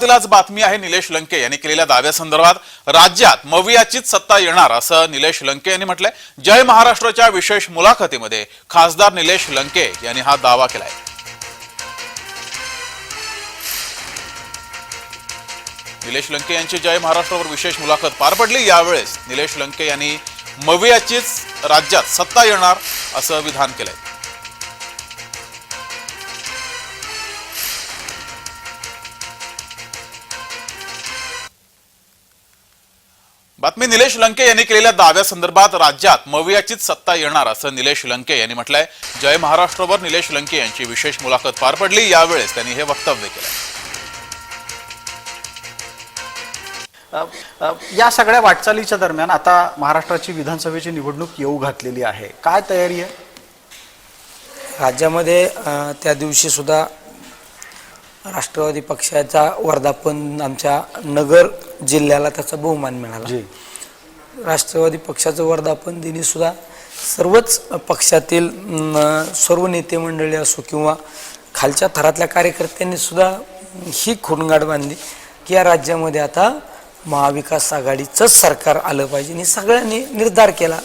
सुरुवातीलाच बातमी आहे निलेश लंके यांनी केलेल्या दाव्यासंदर्भात राज्यात मवियाचीच सत्ता येणार असं निलेश लंके यांनी म्हटलंय. जय महाराष्ट्राच्या विशेष मुलाखतीमध्ये खासदार निलेश लंके यांनी हा दावा केलाय. निलेश लंके यांची जय महाराष्ट्रावर विशेष मुलाखत पार पडली. यावेळेस निलेश लंके यांनी मवियाचीच राज्यात सत्ता येणार असं विधान केलंय. बातमी निलेश लंके यांनी केलेल्या दाव्यासंदर्भात राज्यात मवियाचीच सत्ता येणार असं निलेश लंके यांनी म्हटलंय. जय महाराष्ट्रावर निलेश लंके यांची विशेष मुलाखत पार पडली. यावेळेस त्यांनी हे वक्तव्य अ, या सगळ्या वाटचालीच्या दरम्यान आता महाराष्ट्राची विधानसभेची निवडणूक येऊ घातलेली आहे. काय तयारी आहे? राज्यामध्ये त्या दिवशी सुद्धा राष्ट्रवादी पक्षाचा वर्धापन आमच्या नगर जिल्ह्याला त्याचा बहुमान मिळाला. राष्ट्रवादी पक्षाचं वर्धापन दिनी सुद्धा सर्वच पक्षातील अं, सर्व नेते मंडळी असो किंवा खालच्या थरातल्या कार्यकर्त्यांनी सुद्धा ही खोडगाड बांधली की या राज्यामध्ये आता महाविकास आघाडीचंच सरकार आलं पाहिजे. आणि सगळ्यांनी निर्धार केला